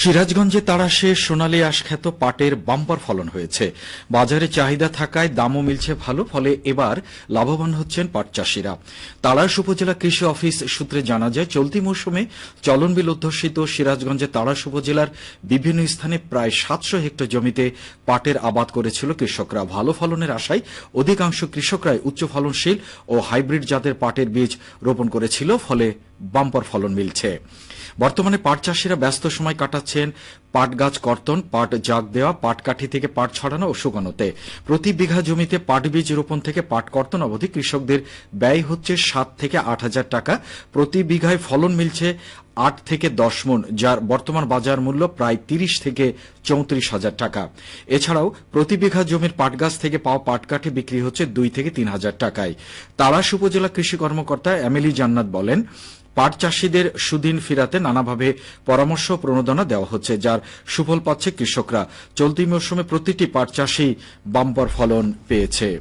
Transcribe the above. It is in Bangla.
সিরাজগঞ্জে তারা তাড়াশে সোনালী আশখ্যাত পাটের বাম্পার ফলন হয়েছে। বাজারে চাহিদা থাকায় দামও মিলছে ভালো, ফলে এবার লাভবান হচ্ছেন পাট চাষিরা। তাড়াশ উপজেলা কৃষি অফিস সূত্রে জানা যায়, চলতি মৌসুমে চলনবিল অধ্যুষিত সিরাজগঞ্জে তাড়াশ উপজেলার বিভিন্ন স্থানে প্রায় সাতশো হেক্টর জমিতে পাটের আবাদ করেছিল কৃষকরা। ভালো ফলনের আশায় অধিকাংশ কৃষকরাই উচ্চ ফলনশীল ও হাইব্রিড জাতের পাটের বীজ রোপণ করেছিল, ফলে বাম্পার ফলন মিলছে। বর্তমানে পাট চাষিরা ব্যস্ত সময় কাটাচ্ছেন। পাট গাছ কর্তন, পাট জাগ দেওয়া, পাট কাঠি থেকে পাট ছড়ানো ও শুকানোতে। প্রতি বিঘা জমিতে পাট বীজ রোপণ থেকে পাট কর্তন অবধি কৃষকদের ব্যয় হচ্ছে সাত থেকে আট হাজার টাকা। প্রতি বিঘায় ফলন মিলছে আট থেকে দশ মন যার বর্তমান বাজার মূল্য প্রায় তিরিশ থেকে চৌত্রিশ হাজার টাকা। এছাড়াও প্রতি বিঘা জমির পাট গাছ থেকে পাওয়া পাট কাঠি বিক্রি হচ্ছে দুই থেকে তিন হাজার টাকায়। তালাশ উপজেলা কৃষি কর্মকর্তা এমিলি জান্নাত বলেন পাট চাষীদের সুদিন ফিরাতে নানাভাবে পরামর্শ প্রণোদনা দেওয়া হচ্ছে, যার সুফল পাচ্ছে কৃষকরা। চলতি মৌসুমে প্রতিটি পাট চাষী বাম্পার ফলন পেয়েছে।